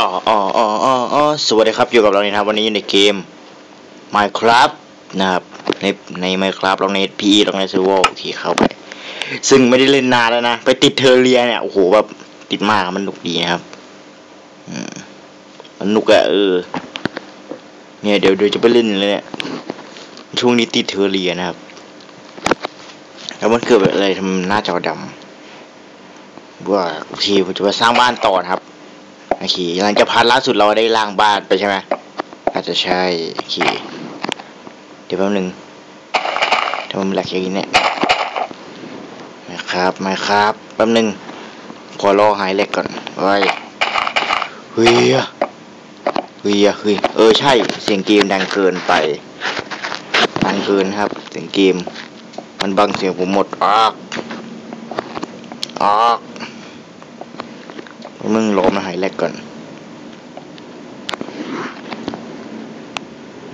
อ๋ออ๋ออ๋ออ๋อสวัสดีครับ อยู่กับเรานะครับ วันนี้อยู่ในเกม Minecraft นะครับ ในใน Minecraft ลองใน PE ลองใน Server โอเคเข้าไป ซึ่งไม่ได้เล่นนานแล้วนะ ไปติดเทอร์เรียเนี่ย โอ้โห แบบติดมากมันหนุกดีนะครับมันหนุกอะเออ เนี่ยเดี๋ยวเดี๋ยวจะไปเล่นเลยเนี่ย ช่วงนี้ติดเทอร์เรียนะครับ แล้วมันเกิดอะไรทำหน้าจอดำว่าโอเคผมจะไปสร้างบ้านต่อนะครับ โอเคหลังจากพาร์ทล่าสุดเราได้ล่างบ้านไปใช่ไหมอาจจะใช่โอเคเดี๋ยวแป๊บนึงทำไมมันแหลกอย่างนี้เนี่ยไม่ครับไม่ครับแป๊บนึงขอรอหายแหลกก่อนไว้เฮ้ยเฮ้ยเฮ้ยเออใช่เสียงเกมดังเกินไปดังเกินครับ เสียงเกม มันบังเสียงผมหมดออกออกมึง รอมาหายแรกก่อน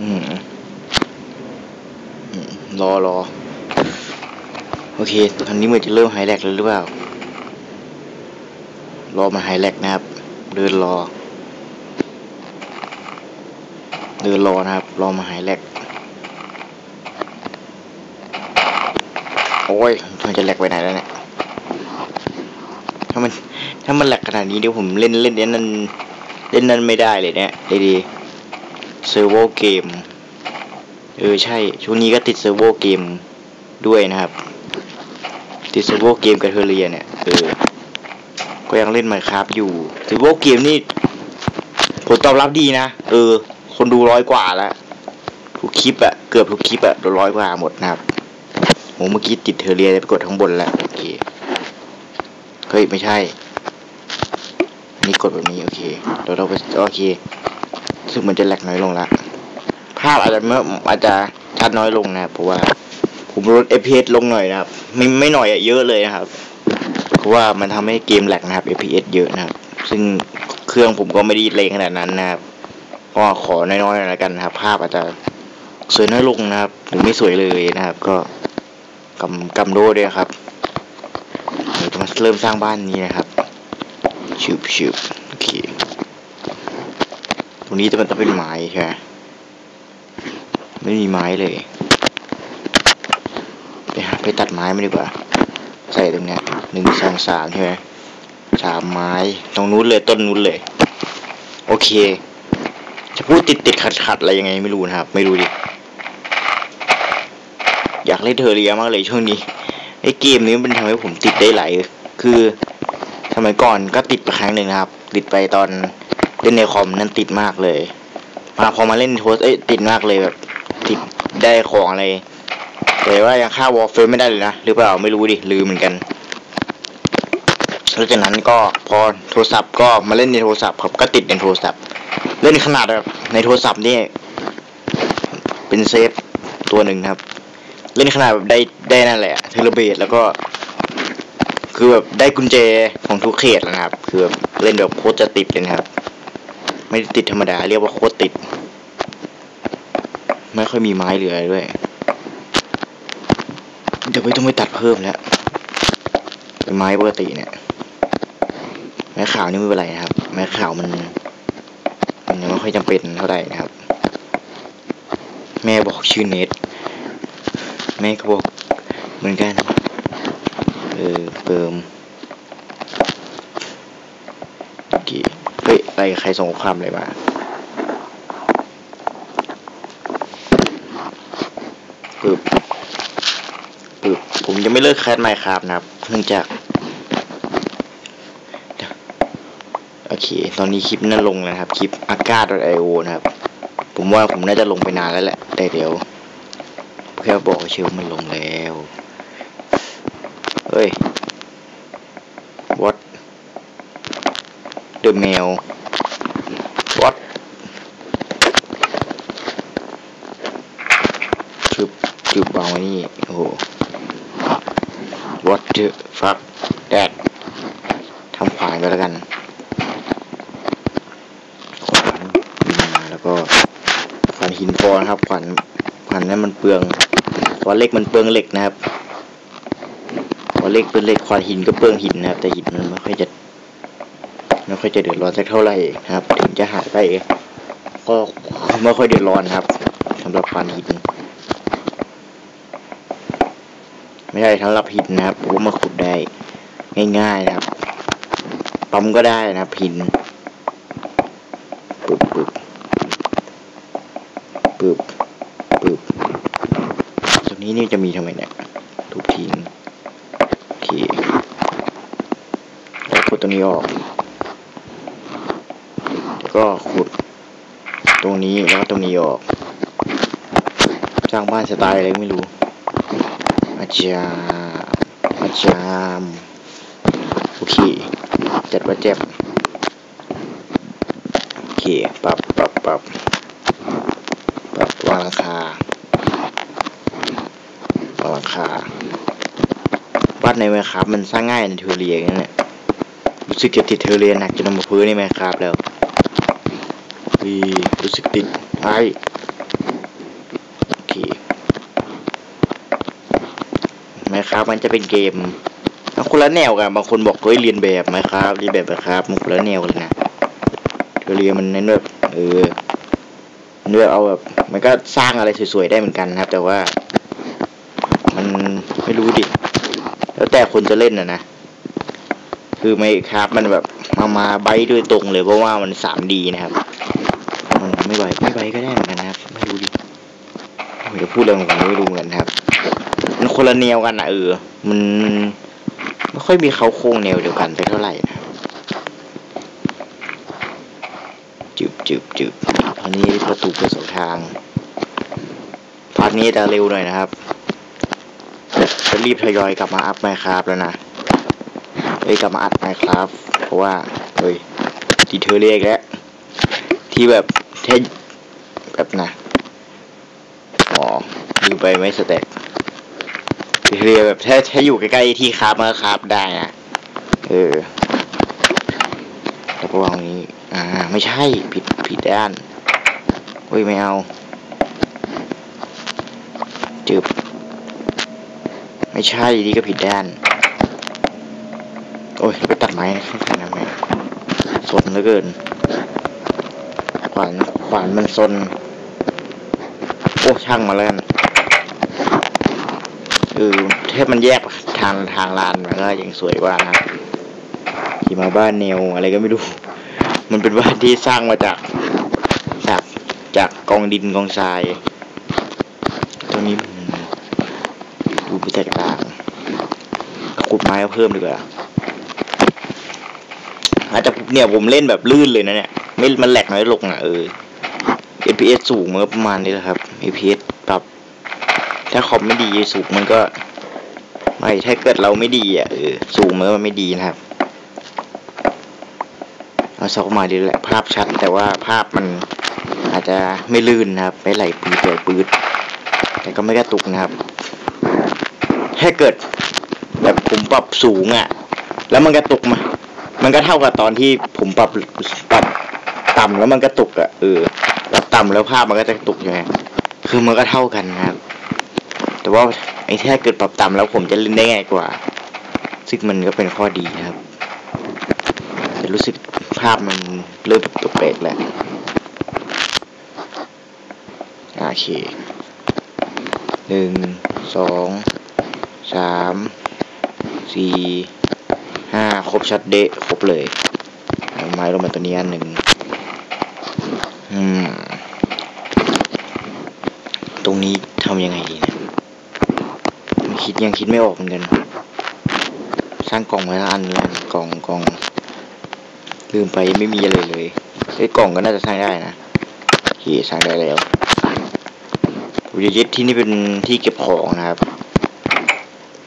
อืมอืมรอรอ โอเค ตอนนี้มันจะเริ่มหายแรกแล้วหรือเปล่า รอมาหายแรกนะครับ เดินรอ เดินรอนะครับ รอมาหายแรกโอ้ยมันจะแหลกไปไหนแล้วเนี่ย ถ้ามัน ถ้ามันแหลกขนาดนี้เดี๋ยวผมเล่นเล่นเล่นนั้นเล่นนั้นไม่ได้เลยเนี่ยดีดีเซอร์โวเกมเออใช่ ช่วงนี้ก็ติดเซอร์โวเกมด้วยนะครับ ติดเซอร์โวเกมกับเทเรียเนี่ยเออก็ยังเล่นไมค์ครับอยู่เซอร์โวเกมนี่ผลตอบรับดีนะ เออ คนดูร้อยกว่าแล้วทุกคลิปอะเกือบทุกคลิปอะร้อยกว่าหมดนะครับโหเมื่อกี้ติดเทเรียไปกดข้างบนแล้วโอเค เฮ้ย ไม่ใช่ อันนี้กดแบบนี้ โอเคเดี๋ยวเราไปโอเคซึ่งมันจะแหลกน้อยลงละภาพอาจจะเมื่ออาจจะชัดน้อยลงนะเพราะว่าผมลด FPS ลงหน่อยนะครับ ไม่ไม่หน่อยอะเยอะเลยนะครับ เพราะว่ามันทำให้เกมแหลกนะครับ FPS เยอะนะครับ ซึ่งเครื่องผมก็ไม่ได้เลงขนาดนั้นนะครับก็ขอน้อยๆหน่อยกันนะครับ ภาพอาจจะสวยน้อยลงนะครับหรือไม่สวยเลยนะครับ ก็กำกำโดด้วยครับ เริ่มสร้างบ้านนี้นะครับชิบชิบโอเคตรงนี้จะมันต้องเป็นไม้ใช่ไหมไม่มีไม้เลยไปหาไปตัดไม้มาดีกว่า ใส่ตรงเนี้ยหนึ่งสองสามใช่ไหมสามไม้ตรงนู้นเลยต้นนู้นเลย โอเค จะพูดติดติดขัดขัดอะไรยังไงไม่รู้นะครับ ไม่รู้ดิอยากเล่นเทอร์เรียมากเลยช่วงนี้ไอ้เกมนี้มันทำให้ผมติดได้หลาย คือสมัยก่อนก็ติดไปครั้งหนึ่งครับ ติดไปตอนเล่นในคอมนั่นติดมากเลยมาพอมาเล่นโทสเอ้ยติดมากเลยแบบติดได้ของอะไร แต่ว่ายังฆ่าวอลเฟรไม่ได้เลยนะหรือเปล่าไม่รู้ดิลืมเหมือนกันแล้วจากนั้นก็พอโทรศัพท์ก็มาเล่นในโทรศัพท์ครับก็ติดในโทรศัพท์ เล่นขนาดแบบในโทรศัพท์นี่เป็นเซฟตัวหนึ่งครับ เล่นขนาดแบบได้ได้นั่นแหละเทเลเบตแล้วก็ คือแบบได้กุญแจของทุกเขตแล้วนะครับ คือแบบเล่นแบบโคตรจะติดเลยนะครับ ไม่ได้ติดธรรมดา เรียกว่าโคตรติด ไม่ค่อยมีไม้เหลือด้วย เดี๋ยวไม่ต้องไปตัดเพิ่มแล้วเป็นไม้ปกติเนี่ย ไม้ขาวนี่ไม่เป็นไรนะครับ ไม้ขาวมันมันยังไม่ค่อยจำเป็นเท่าไหร่นะครับ แม่บอกชื่อเน็ตแม่ก็บอกเหมือนกัน เออเปิมโอเคเฮ้ยอะไรใครส่งความอะไรมาปึ๊บปึ๊บผมยังไม่เลิกแคสไมค์ครับนะครับเนื่องจากโอเค ตอนนี้คลิปนั่นลงแล้วนะครับ คลิปอากาศ .io นะครับ ผมว่าผมน่าจะลงไปนานแล้วแหละ แต่เดี๋ยวแค่บอกเชลมันลงแล้ว เฮ้ย what the mail what จึบจึบวางไว้นี่ โอ้โห what the fuck that ทำขวานไปแล้วกันขวานมีมาแล้วก็ขวานหินฟอนะครับขวานขวานนั้นมันเปลืองขวานเล็กมันเปลืองเหล็กนะครับ วาเล็กเป็นเล็กขวานหินก็เปลืองหินนะครับ แต่หินมันไม่ค่อยจะไม่ค่อยจะเดือดร้อนสักเท่าไหร่ครับ ถึงจะหายไปก็ไม่ค่อยเดือดร้อนครับสำหรับฟานหิน ไม่ใช่สำหรับหินนะครับผมว่ามาขุดได้ ง่ายๆนะครับปั๊มก็ได้นะครับหินปึ๊บปึ๊บปึ๊บปึ๊บตรงนี้นี่จะมีทำไมเนี่ยทุบทิ้งโอเคแล้วขุ ดตรงนี้ออกแล้วก็ขุดตรงนี้แล้วก็ตรงนี้ออก สร้างบ้านสไตล์อะไรไม่รู้ อาจารย์อาจารย์โอเค จัดว่าเจ็บโอเค ปรับปรับปรับปรับวางราคาวางราคาวัดในไหมครับมันสร้างง่ายในทอร์เรียอย่างนั้นแหละ รู้สึกจะติดเทอร์เรียหนักจนเอามาพื้นในไหมครับแล้ววีรู้สึกติดไปโอเคไหมครับมันจะเป็นเกมมันคนละแนวกันบางคนบอกเฮ้ยเรียนแบบไหมครับเรียนแบบไหมครับมันคนละแนวกันนะเทอเรียนมันเน้นแบบเออเนื้อเอาแบบมันก็สร้างอะไรสวยๆได้เหมือนกันนะครับ แต่ว่า มันไม่รู้ดิแล้วแต่คนจะเล่นนะนะ คือไม่ครับมันแบบมามาไบด้วยตรงเลยเพราะว่ามันสามดีนะครับ มันไม่ไหวไม่ไหวก็ได้เหมือนกันนะครับไม่รู้ดิผมจะพูดอะไรผมไม่รู้เหมือนกันครับ มันคนละแนวกันนะเออ มันไม่ค่อยมีเขาโครงแนวเดียวกันไปเท่าไหร่นะจึบจึบจึบอันนี้ประตูเปิดสองทางพาร์ทนี้จะเร็วหน่อยนะครับจะรีบทยอยกลับมาอัพไมครับแล้วนะ เอ้ยกลับมาอัดไมครับ เพราะว่าเฮ้ยทีเธอเรียกแล้วที่แบบเทแบบนะอ๋อลืมไปไม่สเต็ปเรียแบบถ้าถ้าอยู่ใกล้ๆที่คราบมันก็คราบได้นะเออแล้วก็วางนี้ อ่า ไม่ใช่ผิดผิดด้านเฮ้ยไม่เอาจึบไม่ใช่นี่ก็ผิดด้าน โอ้ย ไปตัดไม้ข้างๆทำไมสนเหลือเกิน ขวาน ขวานมันซนโอ้ช่างมาแล้วนเออถ้ามันแยกทางทางลานมันก็ยังสวยกว่านะขี่มาบ้านแนวอะไรก็ไม่รู้ มันเป็นบ้านที่สร้างมาจากจากจากกองดินกองทราย ตรงนี้ดูไปแตกต่างขุดไม้เพิ่มดีกว่า อาจจะเนี่ยผมเล่นแบบลื่นเลยนะเนี่ยไม่มันแหลกน้อยลงอะเออ FPS สูงมันก็ประมาณนี้แหละครับ FPS ปรับ ถ้าคอมไม่ดีสูงมันก็ ไม่ถ้าเกิดเราไม่ดีอะเออสูงมันก็ไม่ดีนะครับเอาสักมาดีแหละภาพชัด แต่ว่าภาพมันอาจจะไม่ลื่นนะครับ ไม่ไหลปืดไหลปืดแต่ก็ไม่กระตุกนะครับ ถ้าเกิดแบบผมปรับสูงอะ แล้วมันกระตุกมา มันก็เท่ากับตอนที่ผมปรับปรับต่ำแล้วมันกระตุกอะเออปรับต่ำแล้วภาพมันก็จะกระตุกใช่ไหมคือมันก็เท่ากันนะครับ แต่ว่าไอ้ถ้าเกิดปรับต่ำแล้วผมจะเล่นได้ง่ายกว่า ซึ่งมันก็เป็นข้อดีครับ แต่รู้สึกภาพมันเริ่มแปลกแล้วโอเคหนึ่งสองสามสี่ รบชัดเดะครบเลยเไม้ลงมาตัวนี้อันหนึ่งอืม ตรงนี้ทำยังไงดีนี่ยไม่คิดยังคิดไม่ออกเหมือนกัน สร้างกล่องไว้ละอันละกล่องกล่องลืมไปไม่มีอะไรเลยไอ้กล่องก็น่าจะสร้างได้นะโอเคสร้างได้แล้วผมจะยึดที่นี่เป็นที่เก็บของนะครับ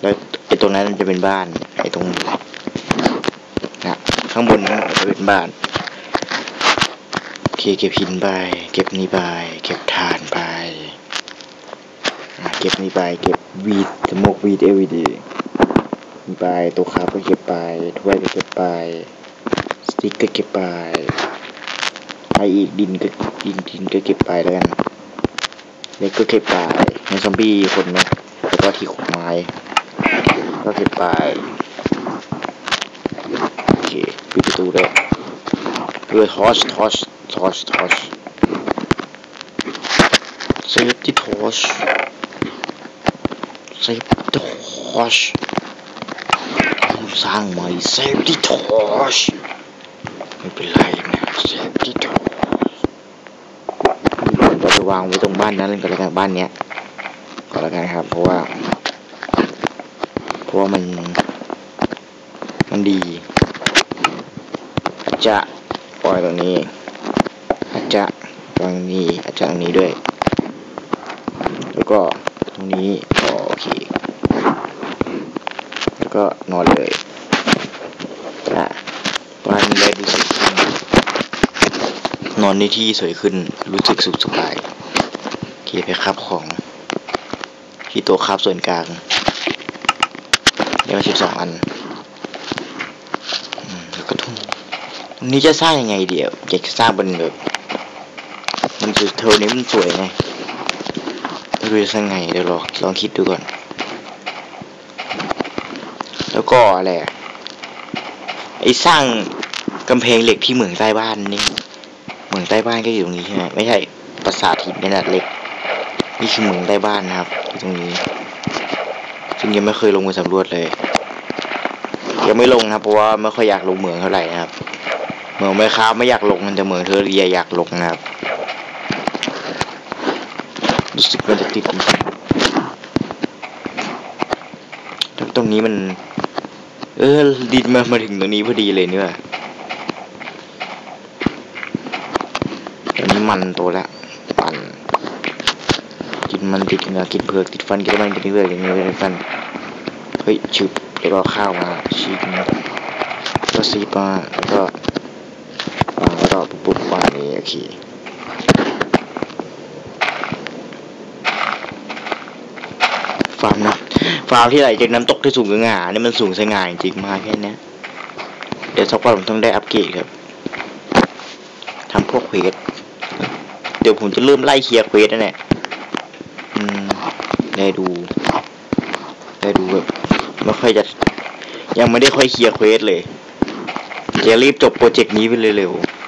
แล้วไอ้ตรงนั้นจะเป็นบ้าน ไอ้ตรง ข้างบนนั้นจะเป็นบ้านโอเคเก็บหินไปเก็บนี่ไปเก็บถ่านไปเก็บนี่ไปเก็บวีดสมกวีดเอวีดีไปตัวคาก็เก็บไปถ้วยก็เก็บไปสติ๊กก็เก็บไปไปอีกดินก็ดินดินก็เก็บไปแล้วกันเล็กก็เก็บไปในซอมบี้คนนะแล้วก็ที่ขุดไม้ก็เก็บไป ปิดประตูด้วยเออทอชทอชทอชทอชเซฟตี้ทอชเซฟตี้ทอชสร้างใหม่เซฟตี้ทอชไม่เป็นไรนะเซฟตี้ทอชผมจะวางไว้ตรงบ้านนั้นก็แล้วกันบ้านเนี้ยก็แล้วกันครับ เพราะว่า เพราะว่ามัน มันดี จะปล่อยตรงนี้ อาจจะตรงนี้อาจจะตรงนี้ด้วย แล้วก็ตรงนี้โอเค แล้วก็นอนเลยอะบ้านได้ดูสวยขึ้นนอนในที่สวยขึ้นรู้สึกสุขสบายโอเคไปครับของที่โต๊ะครับส่วนกลางได้มาสิบสองอัน อืมแล้วก็ทุ่งตรง นี้จะสร้างยังไงเดี๋ยวอยากจะสร้างบนแบบมันคือเทอนี้มันสวยไงไม่รู้จะสร้างไงเดี๋ยวลองลองคิดดูก่อน แล้วก็อะไรไอ้สร้างกำแพงเหล็กที่เหมืองใต้บ้านนี่เหมืองใต้บ้านก็อยู่ตรงนี้ใช่ไหมไม่ใช่ปราสาทหินขนาดเล็กนี่คือเหมืองใต้บ้านนะครับตรงนี้ซึ่งยังไม่เคยลงไปสำรวจเลยยังไม่ลงนะครับเพราะว่าไม่ค่อยอยากลงเหมืองเท่าไหร่นะครับ เหมืองไม่ค้าไม่อยากลงมันจะเหมืองเธอเรียอยากลงนะครับรู้สึกมันจะติดตรงนี้มัน เออดินมามาถึงตรงนี้พอดีเลยเนี่ยตอนนี้มันโตแล้วมันกินมันติดเนื้อกินเผือกติดฟันกินมันกินเผือกกินเนื้อกินฟันเฮ้ยชึบเดี๋ยวก็ข้าวมาชีกนะก็ซีปมาแล้วก็วางแล้วก็ปุ๊บปุ๊บวางนี้ โอเคฟาร์มนะฟาร์มที่ไหลจากน้ำตกที่สูงกระหง่านี่มันสูงสง่าจริงมากแค่นี้เดี๋ยวสักวันผมต้องได้อัปเกรดครับทำพวกเควสเดี๋ยวผมจะเริ่มไล่เคลียร์เควสนั่นแหละอืมได้ดู ได้ดูแบบไม่ค่อยจะยังไม่ได้ค่อยเคลียร์เควสเลยจะรีบจบโปรเจกต์นี้ไปเร็วๆ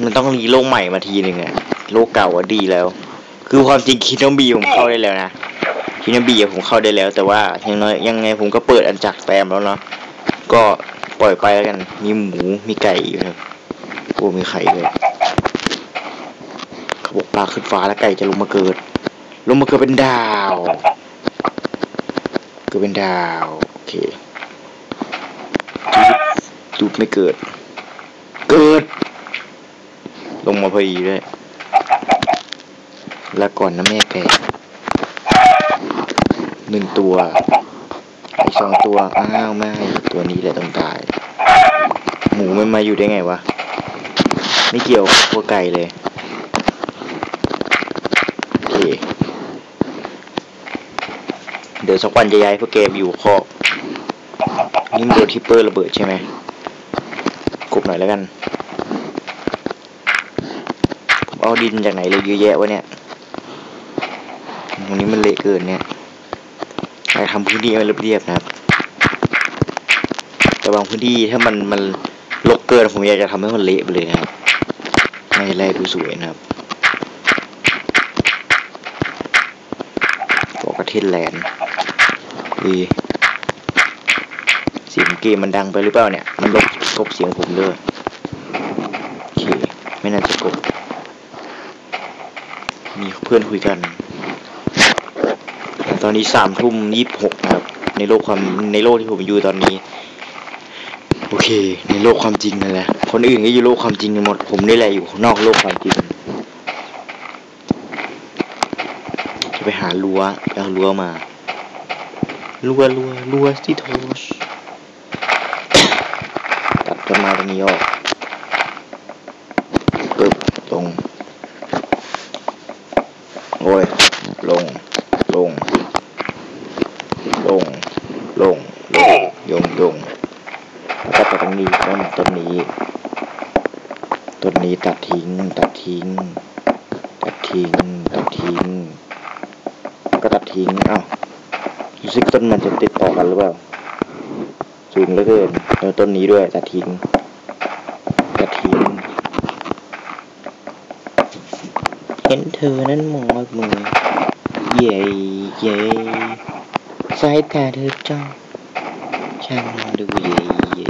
มันต้องรีโลกใหม่มาทีหนึ่งอะโลกเก่าอะดีแล้ว คือความจริงคินอบีผมเข้าได้แล้วนะคินอบีผมเข้าได้แล้ว แต่ว่ายังน้อยยังไงผมก็เปิดอันจากแปมแล้วเนาะก็ปล่อยไปแล้วกัน มีหมูมีไก่อยู่ครับโอ้มีไข่ด้วยเขาบอกปลาขึ้นฟ้าแล้วไก่จะลงมาเกิด ลงมาเกิดเป็นดาวเกิดเป็นดาวโอเคจุดไม่เกิด ลงมาพอดีด้วยแล้วก่อนนะแม่แกหนึ่งตัวอีกสองตัว อ้าวไม่ตัวนี้แหละต้องตาย หมูมันมาอยู่ได้ไงวะ ไม่เกี่ยวกับพวไก่เลยโอเคเดี๋ยวสักวันจะย้ายพวกเกมอยู่คอกนี่มันโดนทิปเปอร์ระเบิดใช่ไหมกบหน่อยแล้วกัน ผม เอาดินจากไหนเลยเยอะแยะวะเนี่ยตรงนี้มันเละเกินเนี่ยอยาทำพื้นที่ให้มันเรียบๆนะครับ แต่บางพื้นที่ถ้ามันมันรกเกินผมอยากจะทำให้มันเละไปเลยนะครับให้แรกดูสวยนะครับบอกประเทศแลนด์ดีเสียงเกมมันดังไปหรือเปล่าเนี่ย มันลบกบเสียงผมด้วยโอเค ไม่น่าจะกบ พื่อนคุยกัน ตอนนี้สามทุ่มยี่สิบหกนะครับ ในโลกความในโลกที่ผมอยู่ตอนนี้ โอเค ในโลกความจริงนั่นแหละ คนอื่นก็อยู่โลกความจริงกันหมด ผมนี่แหละอยู่นอกโลกความจริง จะไปหารั้วไปเอารั้วมารั้วรั้วรั้วที่โทชตัดต้นไม้ตรงนี้ออกปึ๊บลง โอ้ย ลง ลง ลง ลง ลง ยงยงแล้วก็ตัดตรงนี้ต้นต้นนี้ ต้ นนี้ตัดทิ้ง ตัดทิ้ง ตัดทิ้ง ตัดทิ้ง ก็ตัดทิ้งเอ้ารู้สึกต้นมันจะติดต่อกันหรือเปล่าสูงเหลือเกินแล้วต้นนี้ด้วยตัดทิ้งกระทิงเห็นเธอนั้นมองมือเย่เย่สายตาเธอจ้องช่างดูเย่เย่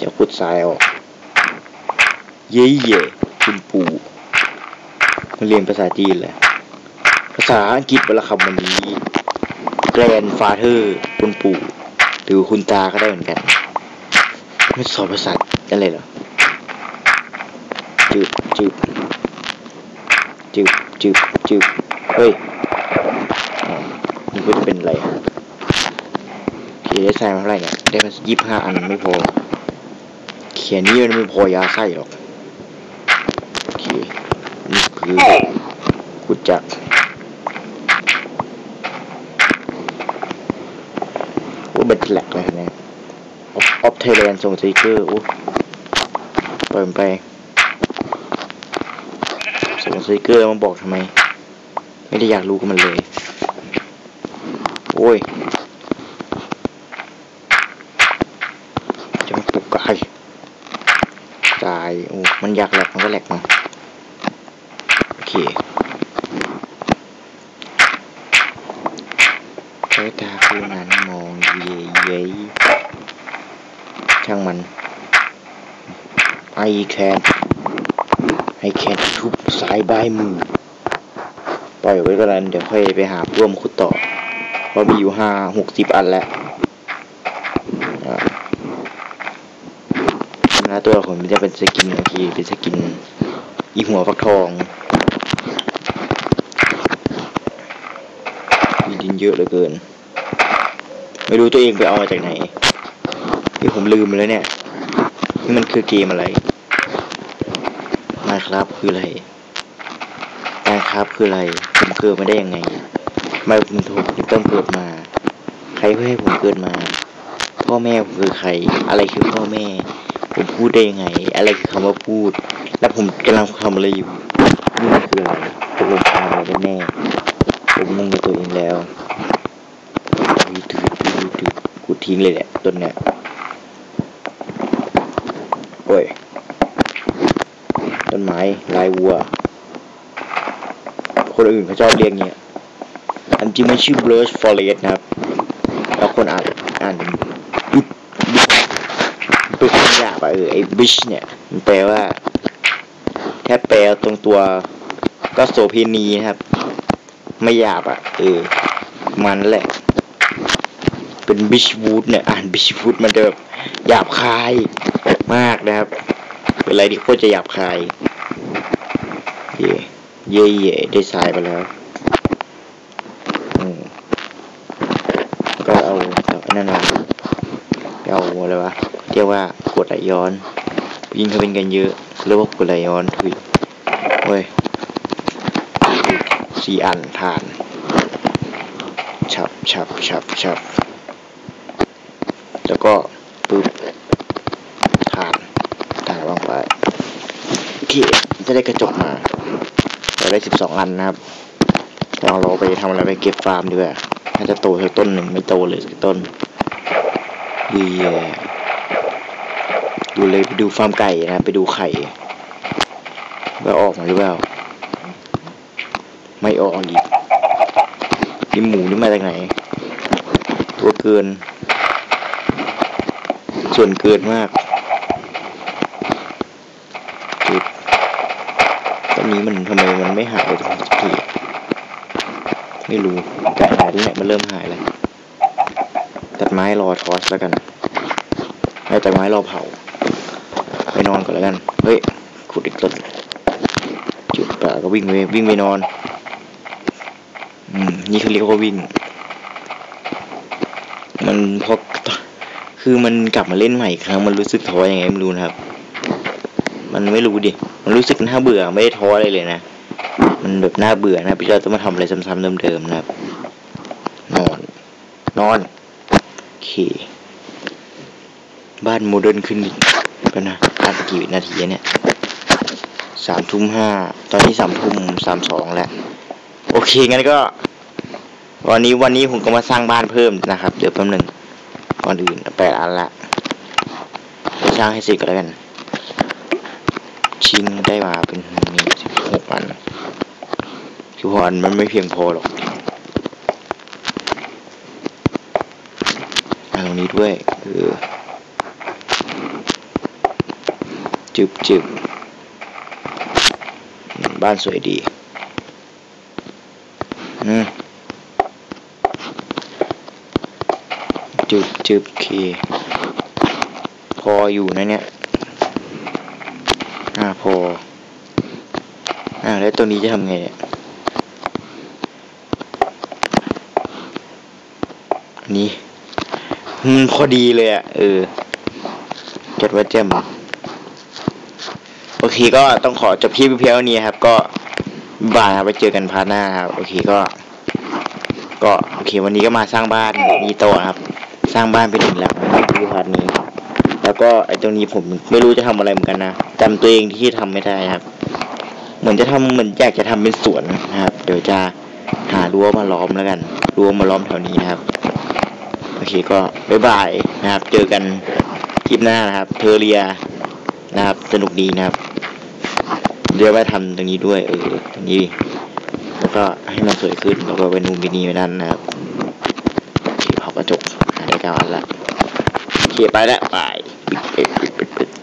จะขุดทรายออก เย่เย่คุณปู่มาเรียนภาษาจีนแหละภาษาอังกฤษวลาคำวันนี้ แกรนฟาเธอร์ คุณปู่ หรือคุณตาก็ได้เหมือนกันไม่สอนภาษาอะไรหรอจืบจืบจืบจืบจืบเฮ้ยอ๋อนี่ก็จะเป็นอะไรอะโอเคได้ใส่มาเท่าไหร่เนี่ย ได้มายี่สิบห้าอันไม่พอ เขียนนี้มันไม่พอยาไส้หรอก คือกุจักว่าบัตแหลกเลยนะออฟออฟไทยแลนด์ส่งสติกเกอร์โอ้เปล่ยนไปส่งสติกเกอร์มาบอกทำไม ไม่ได้อยากรู้กับมันเลย โอ้ยจะมาปลุกกายตายโอ้มันอยากแหลกมันก็แหลกมาโอเคใช้ตาคู่นั้นมองเย่เย่ช่างมัน I can I can ทุบสายบายมือ ปล่อยไว้ก็แล้วเดี๋ยวค่อยไปหาร่วมขุดต่อ เพราะมีอยู่ห้าหกสิบอันแล้วนะตัวผมจะเป็นสกินโอเคเป็นสกิน อีหัวฟักทอง มีดินเยอะเหลือเกิน ไม่รู้ตัวเองไปเอามาจากไหนที่ผมลืมไปแล้วเนี่ย นี่มันคือเกมอะไร มาครับคืออะไรมาครับคืออะไร ผมเกิดมาได้ยังไงทำไมผมถูกต้องเกิดมา ใครเพื่อให้ผมเกิดมา พ่อแม่ผมคือใคร อะไรคือพ่อแม่ ผมพูดได้ยังไง อะไรคือคำว่าพูด แล้วผมกำลังทำอะไรอยู่นี่มันคืออะไรตกลงทำอะไรกันแน่ ผมงงกับตัวเองแล้วดูดูดูดูกูทิ้งเลยแหละต้นเนี้ย โอ้ย ต้นไม้ลายวัว คนอื่นเขาชอบเรียกเงี้ย อันจริงมันชื่อ blush forest นะครับแล้วคนอ่านอ่านบิ๊กบิ๊กเป็นหยาบอะเออไอ้ bitch เนี่ย มันแปลว่า แค่แปลตรงตัวก็โสเพณีนะครับ ไม่หยาบอะ เออ มันแหละ เป็นบิชวูดเนี่ย อ่านบิชวูดมันจะแบบหยาบคาย มากนะครับ เป็นอะไรที่โคตรจะหยาบคาย เย่เย่เย่ได้ทรายไปแล้วอืมก็เอาเอาอ้นั่นมาเอาอะไรวะเรียกว่ากดไหลย้อน ยิงเขาเป็นกันเยอะเรียกว่ากดไหลย้อนถุยเว้ยสี่อันผ่าน ฉับฉับฉับฉับแล้วก็ปึ๊บผ่านถ่ายวางไปโอเค จะได้กระจกมาเราได้สิบสองอันนะครับลองเราไปทำอะไรไปเก็บฟาร์มดีกว่าน่าจะโตสักต้นหนึ่งไม่โตเลยสักต้นเย่ดูเลยไปดูฟาร์มไก่นะไปดูไข่ว่าออกมาหรือเปล่าไม่ออกอีกนี่หมูนี่มาจากไหน ตัวเกิน ส่วนเกินมากจุดตอนนี้มัน ทำไมมันไม่หายไปสักทีไม่รู้แต่หายที่ไหนมันเริ่มหายแล้วตัดไม้รอทอสแล้วกันไม่ตัดไม้รอเผาไปนอนก่อนแล้วกัน เฮ้ยขุดอีกต้นจุดป่าก็วิ่งไปวิ่งไปนอน อืม นี่เขาเรียกว่าวิ่ง มันพอคือมันกลับมาเล่นใหม่อีกครั้งมันรู้สึกท้อยังไงไม่รู้นะครับ มันไม่รู้ดิ มันรู้สึกน่าเบื่อไม่ได้ท้ออะไรเลยนะ มันแบบน่าเบื่อนะพี่เราต้องมาทำอะไรซ้ำๆเดิมๆนะครับ นอน นอนโอเค บ้านโมเดิร์นขึ้นอีกกันนะอัดกี่นาทีเนี่ยสามทุ่มห้า ตอนนี้สามทุ่มสามสองแล้ว โอเคงั้นก็ วันนี้วันนี้ผมก็มาสร้างบ้านเพิ่มนะครับ เดี๋ยวแป๊บหนึ่งก่อนอื่นแปดอันละ สร้างให้เสร็จก็แล้วกัน ชิงได้มาเป็นมีสิบหกอันสิบหกอันมันไม่เพียงพอหรอกอ่าตรงนี้ด้วยเออจึบจึบบ้านสวยดี อืมจึบจึบเค พออยู่นะเนี่ย พอ อ่า แล้วตัวนี้จะทำไงเนี่ยนี้อืมพอดีเลยอะ เออจัดว่าแจ่มโอเคก็ต้องขอจบที่เพียงเท่านี้ครับ ก็บ๊ายครับไปเจอกันพาร์ทหน้าครับ โอเคก็ ก็โอเค วันนี้ก็มาสร้างบ้านนี้โตครับ สร้างบ้านเป็นหนึ่งหลังที่พาร์ทนี้ แล้วก็ไอ้ตรงนี้ผมไม่รู้จะทำอะไรเหมือนกันนะจำตัวเองที่ทำไม่ได้ครับ เหมือนจะทำเหมือนอยากจะทำเป็นสวนนะครับ เดี๋ยวจะหารั้วมาล้อมแล้วกันรั้วมาล้อมแถวนี้นะครับโอเคก็บ๊ายบายนะครับ เจอกันคลิปหน้านะครับ เทอเรียนะครับ สนุกดีนะครับ เดี๋ยวไปทำตรงนี้ด้วยเออตรงนี้แล้วก็ให้มันสวยขึ้นแล้วก็ไปนูนไปนี่ไปนั่นนะครับเผากระจกหาได้เก้าอันละโอเคไปแล้วไป ปิดปิดปิดปิดปิด